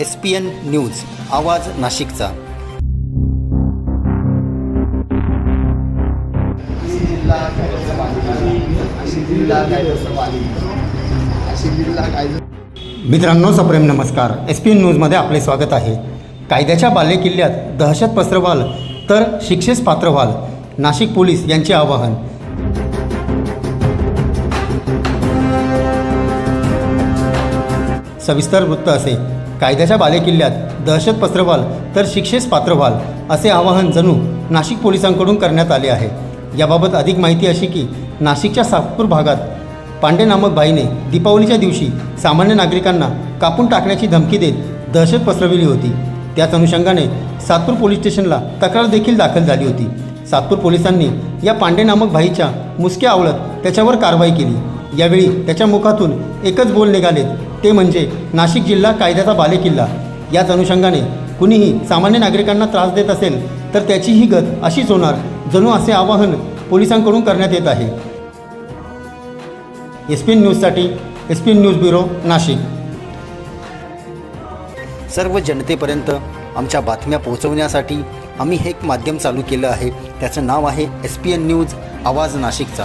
S P N news आवाज नाशिकचा. मित्रांनो सप्रेम नमस्कार. एस पी एन न्यूजमध्ये आपले स्वागत आहे. कायद्याच्या बालेकिल्ल्यात दहशत पसरवाल तर शिक्षेस पात्र व्हाल नाशिक पोलीस यांचे आवाहन. सविस्तर वृत्त असे. कायद्याच्या बालेकिल्ल्यात दहशत पसरवाल तर शिक्षेस पात्र व्हाल असे आवाहन जणू नाशिक पोलिसांकडून करण्यात आले आहे. याबाबत अधिक माहिती अशी की नाशिकच्या सातपूर भागात पांडे नामक बाईने दीपावलीच्या दिवशी सामान्य नागरिकांना कापून टाकण्याची धमकी देत दहशत पसरविली होती. त्याच अनुषंगाने सातपूर पोलीस स्टेशनला तक्रार देखील दाखल झाली होती. सातपूर पोलिसांनी या पांडे नामक भाईच्या मुसक्या आवळत त्याच्यावर कारवाई केली. यावेळी त्याच्या मुखातून एकच बोल निघाले. ते म्हणजे नाशिक जिल्हा कायद्याचा बालेकिल्ला. याच अनुषंगाने कुणीही सामान्य नागरिकांना त्रास देत असेल तर त्याचीही गत अशीच होणार जणू असे आवाहन पोलिसांकडून करण्यात येत आहे. एस पी एन न्यूजसाठी S P N news bureau Nashik. सर्व जनतेपर्यंत आमच्या बातम्या पोहोचवण्यासाठी आम्ही हे एक माध्यम चालू केलं आहे. त्याचं नाव आहे एस पी एन न्यूज आवाज नाशिकचा.